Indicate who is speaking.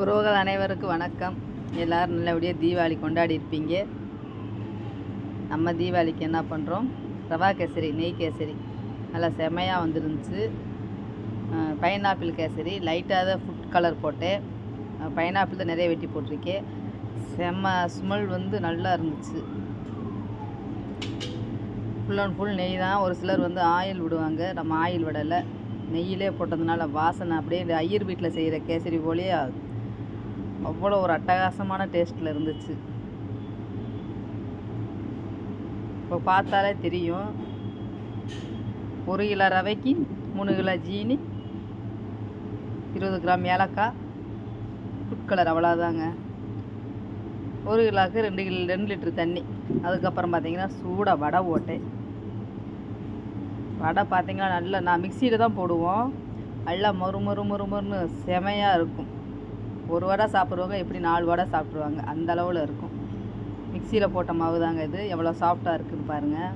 Speaker 1: உறவுகள் அனைவருக்கும் வணக்கம். எல்லோரும் நல்லபடியாக தீபாவளி கொண்டாடி இருப்பீங்க. நம்ம தீபாவளிக்கு என்ன பண்ணுறோம் ரவா கேசரி நெய் கேசரி. நல்லா செமையாக வந்துருந்துச்சு. பைனாப்பிள் கேசரி. லைட்டாக தான் ஃபுட் கலர் போட்டேன். பைனாப்பிள் தான் நிறைய வெட்டி போட்டிருக்கேன். செம்ம ஸ்மெல் வந்து நல்லா இருந்துச்சு. ஃபுல் அண்ட் ஃபுல் நெய் தான். ஒரு சிலர் வந்து ஆயில் விடுவாங்க. நம்ம ஆயில் விடலை. நெய்யிலே போட்டதுனால வாசனை அப்படியே இந்த ஐயர் வீட்டில் செய்கிற கேசரி போலேயே அவ்வளோ ஒரு அட்டகாசமான டேஸ்ட்டில் இருந்துச்சு. இப்போ பார்த்தாலே தெரியும். ஒரு கிலோ ரவைக்கு மூணு கிலோ ஜீனி இருபது கிராம் ஏலக்காய் ஃபுட் கலர் அவ்வளோதாங்க ஒரு கிலோவுக்கு ரெண்டு கிலோ ரெண்டு லிட்டர் தண்ணி. அதுக்கப்புறம் பார்த்தீங்கன்னா சூடாக வடை ஓட்டை வடை பார்த்தீங்கன்னா நல்லா நான் மிக்சியில் தான் போடுவோம். நல்லா மறு மொறு மொறு மொறுன்னு செமையாக இருக்கும். ஒரு வடை சாப்பிட்றவங்க எப்படி நாலு வடை சாப்பிட்ருவாங்க அந்த அளவில் இருக்கும். மிக்சியில் போட்ட மாவு தாங்க இது எவ்வளோ சாஃப்டாக இருக்குன்னு பாருங்கள்